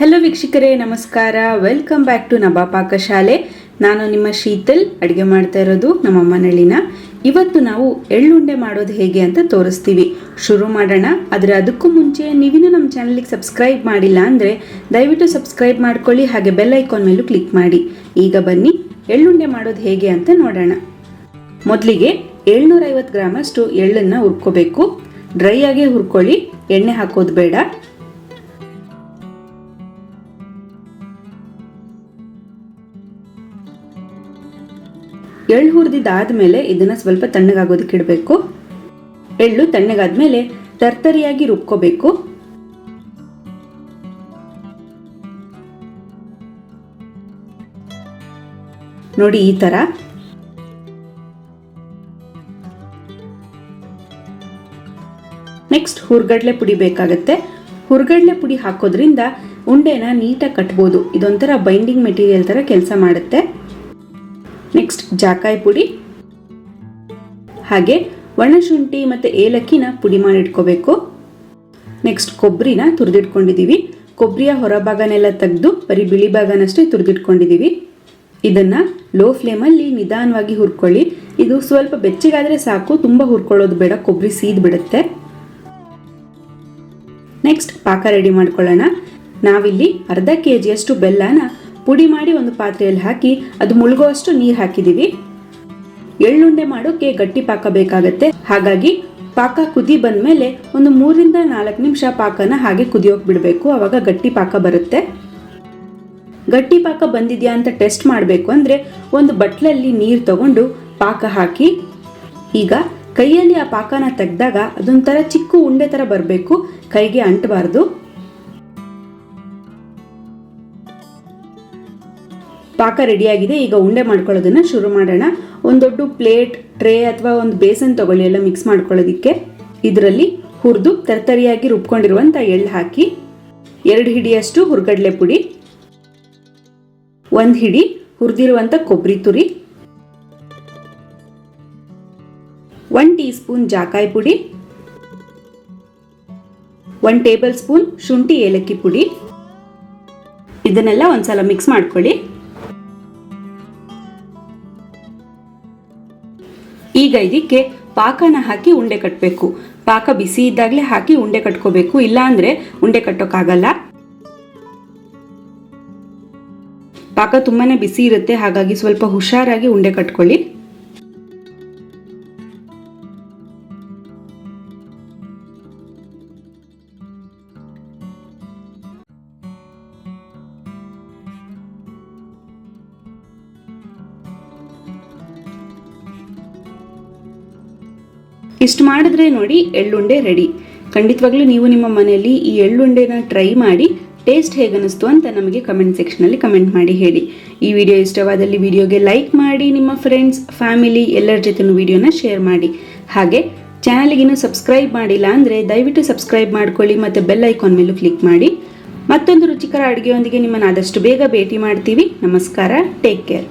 Hello ವೀಕ್ಷಕರೇ, ನಮಸ್ಕಾರ. Welcome back to ನಬಾ ಪಾಕಶಾಲೆ ನಾನು ನಿಮ್ಮ ಶೀತಲ್. ಅಡುಗೆ ಮಾಡ್ತಾ ಇರೋದು ನಮ್ಮ ಮನಳಿನ ಇವತ್ತು ನಾವು ಎಳ್ಳುಂಡೆ ಮಾಡೋದು ಹೇಗೆ ಅಂತ ತೋರಿಸ್ತೀವಿ. ಶುರು ಮಾಡೋಣ. ಆದರೆ ಅದಕ್ಕೂ ಮುಂಚೆ ನೀವಿನ್ನೂ ನಮ್ಮ ಚಾನಲಿಗೆ ಸಬ್ಸ್ಕ್ರೈಬ್ ಮಾಡಿಲ್ಲ ಅಂದರೆ ದಯವಿಟ್ಟು ಸಬ್ಸ್ಕ್ರೈಬ್ ಮಾಡ್ಕೊಳ್ಳಿ, ಹಾಗೆ ಬೆಲ್ ಐಕಾನ್ ಮೇಲೂ ಕ್ಲಿಕ್ ಮಾಡಿ. ಈಗ ಬನ್ನಿ, ಎಳ್ಳುಂಡೆ ಮಾಡೋದು ಹೇಗೆ ಅಂತ ನೋಡೋಣ. ಮೊದಲಿಗೆ ಏಳ್ನೂರೈವತ್ತು ಗ್ರಾಮಷ್ಟು ಎಳ್ಳನ್ನು ಹುರ್ಕೋಬೇಕು. ಡ್ರೈ ಆಗಿ ಹುರ್ಕೊಳ್ಳಿ. ಎಣ್ಣೆ ಹಾಕೋದು ಬೇಡ. ಎಳ್ಳು ಹುರಿದಿದ್ದಾದ್ಮೇಲೆ ಇದನ್ನ ಸ್ವಲ್ಪ ತಣ್ಣಗಾಗೋದಕ್ಕೆ ಇಡಬೇಕು. ಎಳ್ಳು ತಣ್ಣಗಾದ್ಮೇಲೆ ತರ್ತರಿಯಾಗಿ ರುಬ್ಕೋಬೇಕು. ನೋಡಿ ಈ ತರ. ನೆಕ್ಸ್ಟ್ ಹುರ್ಗಡ್ಲೆ ಪುಡಿ ಬೇಕಾಗತ್ತೆ. ಹುರ್ಗಡ್ಲೆ ಪುಡಿ ಹಾಕೋದ್ರಿಂದ ಉಂಡೆನ ನೀಟಾಗಿ ಕಟ್ಬೋದು. ಇದೊಂಥರ ಬೈಂಡಿಂಗ್ ಮೆಟೀರಿಯಲ್ ಥರ ಕೆಲಸ ಮಾಡುತ್ತೆ. ಜಾಕಾಯಿ ಪುಡಿ, ಹಾಗೆ ಒಣಶುಂಠಿ ಮತ್ತು ಏಲಕ್ಕಿನ ಪುಡಿ ಮಾಡಿಟ್ಕೋಬೇಕು ನೆಕ್ಸ್ಟ್ ಕೊಬ್ಬರಿನ ತುರಿದಿಟ್ಕೊಂಡಿದ್ದೀವಿ ಕೊಬ್ಬರಿಯ ಹೊರಭಾಗನೆಲ್ಲ ತೆಗೆದು ಬರೀ ಬಿಳಿ ಭಾಗನಷ್ಟೇ ತುರಿದಿಟ್ಕೊಂಡಿದ್ದೀವಿ ಇದನ್ನು ಲೋ ಫ್ಲೇಮಲ್ಲಿ ನಿಧಾನವಾಗಿ ಹುರ್ಕೊಳ್ಳಿ. ಇದು ಸ್ವಲ್ಪ ಬೆಚ್ಚಗಾದರೆ ಸಾಕು, ತುಂಬ ಹುರ್ಕೊಳ್ಳೋದು ಬೇಡ ಕೊಬ್ಬರಿ ಸೀದ್ ಬಿಡುತ್ತೆ. ನೆಕ್ಸ್ಟ್ ಪಾಕ ರೆಡಿ ಮಾಡ್ಕೊಳ್ಳೋಣ. ನಾವಿಲ್ಲಿ ಅರ್ಧ ಕೆ ಜಿಯಷ್ಟು ಬೆಲ್ಲನ ಪುಡಿ ಮಾಡಿ ಒಂದು ಪಾತ್ರೆಯಲ್ಲಿ ಹಾಕಿ ಅದು ಮುಳುಗುವಷ್ಟು ನೀರು ಹಾಕಿದ್ದೀವಿ ಎಳ್ಳುಂಡೆ ಮಾಡೋಕೆ ಗಟ್ಟಿ ಪಾಕ ಬೇಕಾಗತ್ತೆ. ಹಾಗಾಗಿ ಪಾಕ ಕುದಿ ಬಂದ್ಮೇಲೆ ಒಂದು ಮೂರಿಂದ ನಾಲ್ಕು ನಿಮಿಷ ಪಾಕನ ಹಾಗೆ ಕುದಿಯೋಕೆ ಬಿಡಬೇಕು. ಅವಾಗ ಗಟ್ಟಿ ಪಾಕ ಬರುತ್ತೆ. ಗಟ್ಟಿ ಪಾಕ ಬಂದಿದ್ಯಾ ಅಂತ ಟೆಸ್ಟ್ ಮಾಡಬೇಕು ಅಂದರೆ ಒಂದು ಬಟ್ಲಲ್ಲಿ ನೀರು ತಗೊಂಡು ಪಾಕ ಹಾಕಿ ಈಗ ಕೈಯಲ್ಲಿ ಆ ಪಾಕನ ತೆಗೆದಾಗ ಅದೊಂಥರ ಚಿಕ್ಕ ಉಂಡೆ ಥರ ಬರಬೇಕು. ಕೈಗೆ ಅಂಟಬಾರ್ದು. ಪಾಕ ರೆಡಿಯಾಗಿದೆ. ಈಗ ಉಂಡೆ ಮಾಡ್ಕೊಳ್ಳೋದನ್ನ ಶುರು ಮಾಡೋಣ. ಒಂದು ದೊಡ್ಡ ಪ್ಲೇಟ್, ಟ್ರೇ ಅಥವಾ ಒಂದು ಬೇಸನ್ ತಗೊಳ್ಳಿ ಎಲ್ಲ ಮಿಕ್ಸ್ ಮಾಡ್ಕೊಳ್ಳೋದಿಕ್ಕೆ. ಇದರಲ್ಲಿ ಹುರಿದು ತರ್ತರಿಯಾಗಿ ರುಬ್ಕೊಂಡಿರುವಂಥ ಎಳ್ಳು ಹಾಕಿ, ಎರಡು ಹಿಡಿಯಷ್ಟು ಹುರ್ಗಡ್ಲೆ ಪುಡಿ, ಒಂದು ಹಿಡಿ ಹುರಿದಿರುವಂಥ ಕೊಬ್ಬರಿ ತುರಿ ಒನ್ ಟೀ ಸ್ಪೂನ್ ಜಾಕಾಯಿ ಪುಡಿ ಒನ್ ಟೇಬಲ್ ಸ್ಪೂನ್ ಶುಂಠಿ ಏಲಕ್ಕಿ ಪುಡಿ. ಇದನ್ನೆಲ್ಲ ಒಂದ್ಸಲ ಮಿಕ್ಸ್ ಮಾಡ್ಕೊಳ್ಳಿ. ಈಗ ಇದಕ್ಕೆ ಪಾಕನ ಹಾಕಿ ಉಂಡೆ ಕಟ್ಟಬೇಕು ಪಾಕ ಬಿಸಿ ಇದ್ದಾಗಲೇ ಹಾಕಿ ಉಂಡೆ ಕಟ್ಕೋಬೇಕು. ಇಲ್ಲಾಂದ್ರೆ ಉಂಡೆ ಕಟ್ಟೋಕ್ಕಾಗಲ್ಲ. ಪಾಕ ತುಂಬಾನೇ ಬಿಸಿ ಇರುತ್ತೆ. ಹಾಗಾಗಿ ಸ್ವಲ್ಪ ಹುಷಾರಾಗಿ ಉಂಡೆ ಕಟ್ಕೊಳ್ಳಿ. ಇಷ್ಟು ಮಾಡಿದ್ರೆ ನೋಡಿ ಎಳ್ಳುಂಡೆ ರೆಡಿ ಖಂಡಿತವಾಗ್ಲೂ ನೀವು ನಿಮ್ಮ ಮನೆಯಲ್ಲಿ ಈ ಎಳ್ಳುಂಡೆನ ಟ್ರೈ ಮಾಡಿ ಟೇಸ್ಟ್ ಹೇಗನ್ನಿಸ್ತು ಅಂತ ನಮಗೆ ಕಮೆಂಟ್ ಸೆಕ್ಷನಲ್ಲಿ ಕಮೆಂಟ್ ಮಾಡಿ ಹೇಳಿ. ಈ ವಿಡಿಯೋ ಇಷ್ಟವಾದಲ್ಲಿ ವಿಡಿಯೋಗೆ ಲೈಕ್ ಮಾಡಿ, ನಿಮ್ಮ ಫ್ರೆಂಡ್ಸ್ ಫ್ಯಾಮಿಲಿ ಎಲ್ಲರ ಜೊತೆನೂ ವಿಡಿಯೋನ ಶೇರ್ ಮಾಡಿ. ಹಾಗೆ ಚಾನಲ್ಗಿನ್ನೂ ಸಬ್ಸ್ಕ್ರೈಬ್ ಮಾಡಿಲ್ಲ ಅಂದರೆ ದಯವಿಟ್ಟು ಸಬ್ಸ್ಕ್ರೈಬ್ ಮಾಡ್ಕೊಳ್ಳಿ ಮತ್ತು ಬೆಲ್ ಐಕಾನ್ ಮೇಲೂ ಕ್ಲಿಕ್ ಮಾಡಿ. ಮತ್ತೊಂದು ರುಚಿಕರ ಅಡುಗೆಯೊಂದಿಗೆ ನಿಮ್ಮನ್ನು ಆದಷ್ಟು ಬೇಗ ಭೇಟಿ ಮಾಡ್ತೀವಿ. ನಮಸ್ಕಾರ ಟೇಕ್ ಕೇರ್